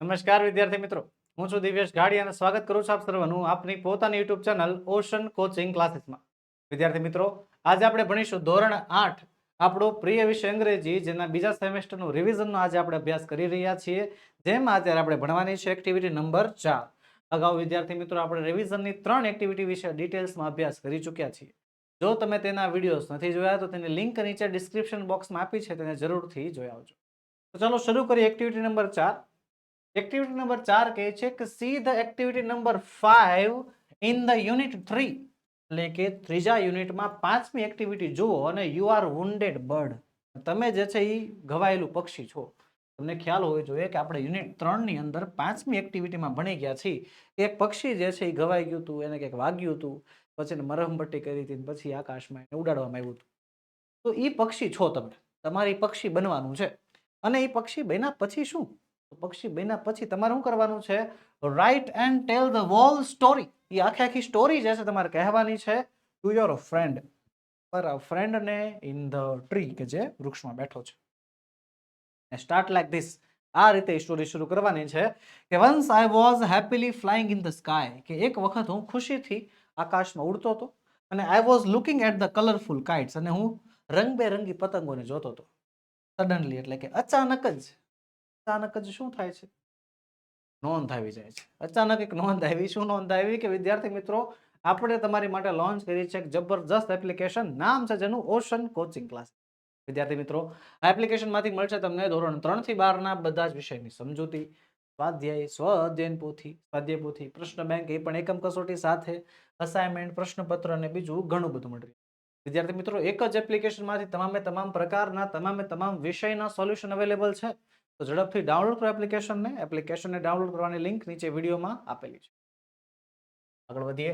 નમસ્કાર વિદ્યાર્થી મિત્રો. હું છું દિવ્યેશ ગાડી અને સ્વાગત કરું છું આપ સર્વનું આપની પોતાની યુટ્યુબ ચેનલ ઓશન કોચિંગ ક્લાસીસમાં વિદ્યાર્થી મિત્રો, આજે આપણે ભણીશું ધોરણ આઠ, આપણો પ્રિય વિષય અંગ્રેજી, જેના બીજા સેમેસ્ટરનું રિવિઝનનો આજે આપણે અભ્યાસ કરી રહ્યા છીએ. જેમાં અત્યારે આપણે ભણવાની છે એક્ટિવિટી નંબર ચાર. અગાઉ વિદ્યાર્થી મિત્રો, આપણે રિવિઝનની ત્રણ એક્ટિવિટી વિશે ડિટેલ્સમાં અભ્યાસ કરી ચૂક્યા છીએ. જો તમે તેના વિડીયોઝ નથી જોયા, તો તેની લિંક નીચે ડિસ્ક્રિપ્શન બોક્સમાં આપી છે, તેને જરૂરથી જોઈ આવજો. તો ચાલો શરૂ કરીએ એક્ટિવિટી નંબર ચાર. એક્ટિવિટી નંબર ચાર કહે છે કે see the activity number five in the unit three એટલે કે ત્રીજા યુનિટમાં પાંચમી એક્ટિવિટી જુઓ અને યુ આર વુન્ડેડ બર્ડ તમે જે છે એ ઘવાયેલું પક્ષી છો. તમને ખ્યાલ હોવો જોઈએ કે આપણે યુનિટ ત્રણની અંદર પાંચમી એક્ટિવિટીમાં ભણી ગયા છીએ. એક પક્ષી જે છે એ ઘવાઈ ગયું હતું, એને કંઈક વાગ્યું હતું, પછી એને મરહમપટ્ટી કરી હતી પછી આકાશમાં એને ઉડાડવામાં આવ્યું હતું. તો એ પક્ષી છો તમે. તમારી પક્ષી બનવાનું છે. અને એ પક્ષી બન્યા પછી શું? પક્ષી બન્યા પછી તમારે શું કરવાનું છે? Write and tell the whole story એ આખી આખી સ્ટોરી જે છે તમારે કહેવાની છે. ટુ યોર ફ્રેન્ડ પર ફ્રેન્ડને ઇન ધ ટ્રી કે જે વૃક્ષમાં બેઠો છે. સ્ટાર્ટ લાઈક ધીસ આ રીતે સ્ટોરી શરૂ કરવાની છે કે once I was happily flying in the sky કે એક વખત હું ખુશીથી આકાશમાં ઉડતો હતો અને I was looking at the colourful kites અને હું રંગબેરંગી પતંગોને જોતો હતો. સડનલી એટલે કે અચાનક જ અચાનક જ શું થાય છે? નોંધ આવી જાય છે. અચાનક એક નોંધ આવી, શું નોંધ આવી? કે વિદ્યાર્થી મિત્રો, આપણે તમારી માટે લોન્ચ કરી છે એક જબરજસ્ત એપ્લિકેશન નામ છે જેનું ઓશન કોચિંગ ક્લાસ વિદ્યાર્થી મિત્રો, આ એપ્લિકેશનમાંથી મળશે તમને ધોરણ ત્રણથી બારના બધા જ વિષયની સમજૂતી, સ્વાધ્યાય, સ્વ અધ્યયન પોથી, સ્વાધ્યાય પોથી, પ્રશ્ન બેંક એ પણ એકમ કસોટી સાથે અસાઇનમેન્ટ પ્રશ્નપત્ર અને બીજું ઘણું બધું મટીરિયલ વિદ્યાર્થી મિત્રો, એક જ એપ્લિકેશનમાંથી તમામે તમામ પ્રકારના, તમામે તમામ વિષયના સોલ્યુશન અવેલેબલ છે. તો ઝડપથી ડાઉનલોડ કરો એપ્લિકેશનને એપ્લિકેશનને ડાઉનલોડ કરવાની લિંક નીચે વિડીયોમાં આપેલી છે. આગળ વધીએ.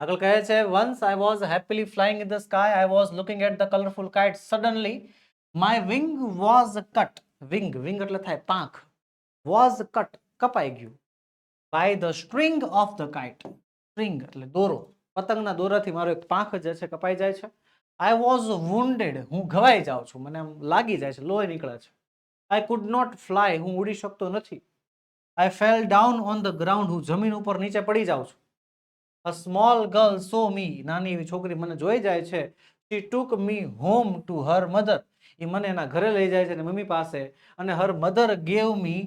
આગળ કહે છે once I was happily flying in the sky I was looking at the colourful kite suddenly my wing was cut wing wing એટલે થાય પાંખ. વોઝ કટ કપાઈ ગયું. By the string of the kite string એટલે દોરો. પતંગના દોરાથી મારો એક પાંખ જે છે કપાઈ જાય છે. આઈ વોઝ વુન્ડેડ હું ઘવાઈ જાઉં છું. મને આમ લાગી જાય છે. લોહી નીકળે છે. આઈ કુડ નોટ ફ્લાય હું ઉડી શકતો નથી. I fell down on the ground હું જમીન ઉપર નીચે પડી જાઉં છું. અ સ્મોલ ગર્લ સો મી નાની એવી છોકરી મને જોઈ જાય છે. She took me home to her mother એ મને એના ઘરે લઈ જાય છે મમ્મી પાસે. અને her mother gave me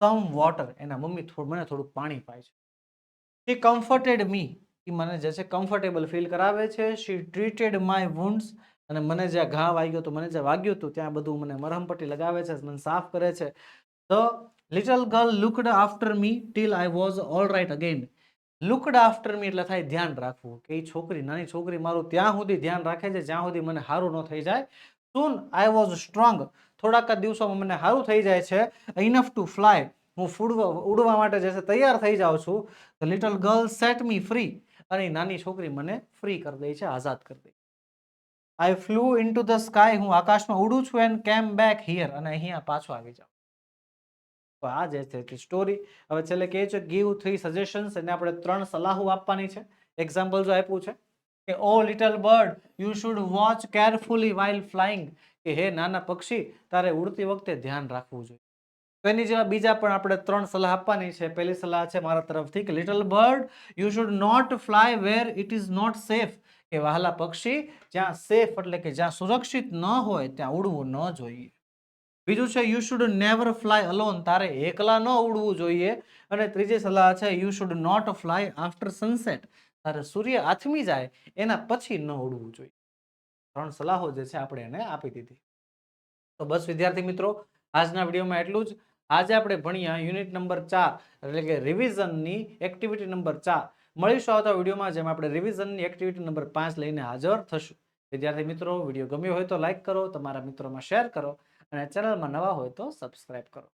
some water એના મમ્મી થોડું, મને થોડું પાણી પાય છે. શી કમ્ફર્ટેડ મી એ મને જે છે કમ્ફર્ટેબલ ફીલ કરાવે છે. શી ટ્રીટેડ માય વુન્ડ્સ અને મને જ્યાં ઘા વાગ્યો તો મને જ્યાં વાગ્યું હતું, ત્યાં બધું મને મરહમપટ્ટી લગાવે છે, મને સાફ કરે છે. The little girl looked after me till I was all right again looked after me એટલે થાય ધ્યાન રાખવું, કે એ છોકરી, નાની છોકરી મારું ત્યાં સુધી ધ્યાન રાખે છે, જ્યાં સુધી મને સારું ન થઈ જાય. સૂન આઈ વોઝ સ્ટ્રોંગ થોડાક દિવસોમાં મને સારું થઈ જાય છે. ઇનફ ટુ ફ્લાય હું ફૂડવા, ઉડવા માટે જે છે તૈયાર થઈ જાઉં છું. The little girl set me free અને નાની છોકરી મને ફ્રી કરી દે છે, આઝાદ કરી દે I flew into the sky હું આકાશમાં ઉડું છું એન્ડ કેમ બેક હિયર અને અહીંયા પાછો આવી જાઉં. તો આ જે છે સ્ટોરી હવે છેલ્લે કહે છે ગીવ થ્રી સજેશન્સ એને આપણે ત્રણ સલાહો આપવાની છે. એક્ઝામ્પલ જો આપ્યું છે કે ઓ little bird you should watch carefully while flying કે, હે નાના પક્ષી, તારે ઉડતી વખતે ધ્યાન રાખવું જોઈએ. તો એની જેવા બીજા પણ આપણે ત્રણ સલાહ આપવાની છે. પહેલી સલાહ છે મારા તરફથી કે little bird you should not fly where it is not safe કે વહાલા પક્ષી જ્યાં સેફ એટલે કે જ્યાં સુરક્ષિત ન હોય, ત્યાં ઉડવું ન જોઈએ. બીજું છે you should never fly alone તારે એકલા ન ઉડવું જોઈએ. અને ત્રીજી સલાહ છે you should not fly after sunset તારે સૂર્ય આથમી જાય, એના પછી ન ઉડવું જોઈએ. ત્રણ સલાહો જે છે, આપણે એને આપી દીધી. તો બસ, વિદ્યાર્થી મિત્રો, આજના વિડીયોમાં એટલું જ. આજે આપણે ભણ્યા યુનિટ નંબર ચાર, એટલે કે રિવિઝનની એક્ટિવિટી નંબર ચાર. મળીશું આવતા વિડીયોમાં, જેમાં આપણે રિવિઝનની એક્ટિવિટી નંબર પાંચ લઈને હાજર થશું. વિદ્યાર્થી મિત્રો, વીડિયો ગમ્યો હોય તો લાઇક કરો, તમારા મિત્રોમાં શેર કરો, અને ચેનલમાં નવા હોય તો સબસ્ક્રાઇબ કરો.